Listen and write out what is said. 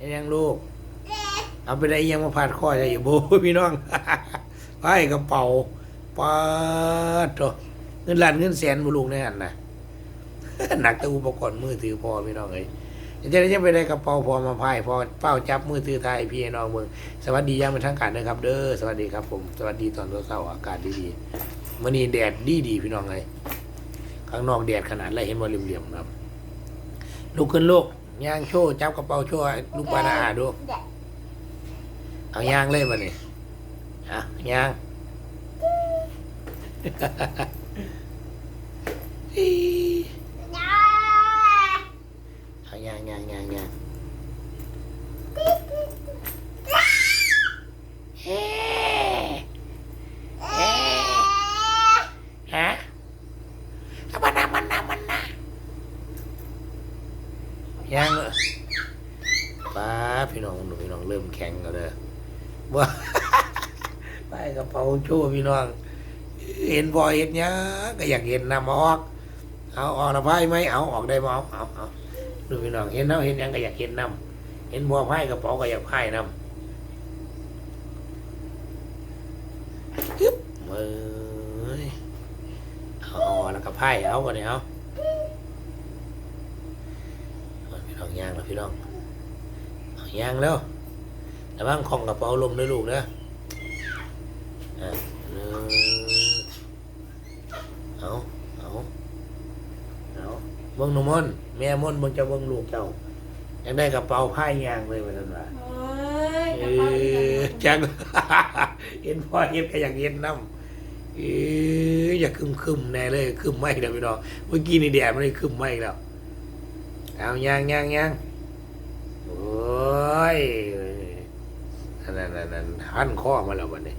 เฮ็ดหยังลูก เอาไปได้ยังมาพาดคอจะอยู่โบพี่น้องไปกระเป๋าปาดโตเงินล้านเงินแสนบุลูกในหันนะหนักแต่อุปกรณ์มือถือพอพี่น้องเอ้ยจะได้ยังไปได้กระเป๋าพอมาพายพอเป้าจับมือถือไทยพี่น้องเมืองสวัสดียามเป็นทางการนะครับ เด้อสวัสดีครับผมสวัสดีตอนเช้าอากาศดีๆมื้อนี้แดดดีๆพี่น้องเอ้ยข้างนอกแดดขนาดไรเห็นว่าเหลี่ยมๆครับลุกขึ้นโลก ย่างโชว์จับกระเป๋าโชว์ให้ลูกปานาอาดู เอาย่างเลยมาเนี่ยอะย่างเอาย่างย่างย่างย่างเฮ้เฮ้ฮะเอามันนะมันนะมันนะ ย่างเลยป้าพี่น้องหนูพี่น้องเริ่มแข็งแล้วเด้อว่าไปกระเป๋าโชว์พี่น้องเห็นบ่อยเห็นเนี้ยก็อยากเห็นนำออก เอาออกนะไพ่ไหมเอาออกได้บ่เอาเอาเอาดูพี่น้องเห็นแล้วเห็นยังก็อยากเห็นนำเห็นบ่ไพ่กระเป๋าก็อยากไพ่นำฮึบเอ้ยเอาเอออกแล้วก็ไพ่เอาก่อนเนี่ยเอาเอาพี่น้อง ย่างแล้วพี่น้องเอาย่างแล้วระวังของกระเป๋าลมด้วยลูกนะอะหนึ่งเอาเอาเอาเบิ้งหนุ่มนแม่มนเบิ้งเจะเบิ้งลูกเจ้ายังได้กระเป๋าผ้ายางเลยวันนั้นว่าโอ้ยเออจังเห็นพ่อเห็นก็อยากเห็นน้ำเอออยากคึมคึมๆแน่เลยคึมไม่เดี๋ยวพี่น้องเมื่อกี้นี่แดดมันเลยคึมไม่แล้ว เอายางยางยางโอ้ยนั่นนั่นนั่นหันข้อมาแล้ววันนี้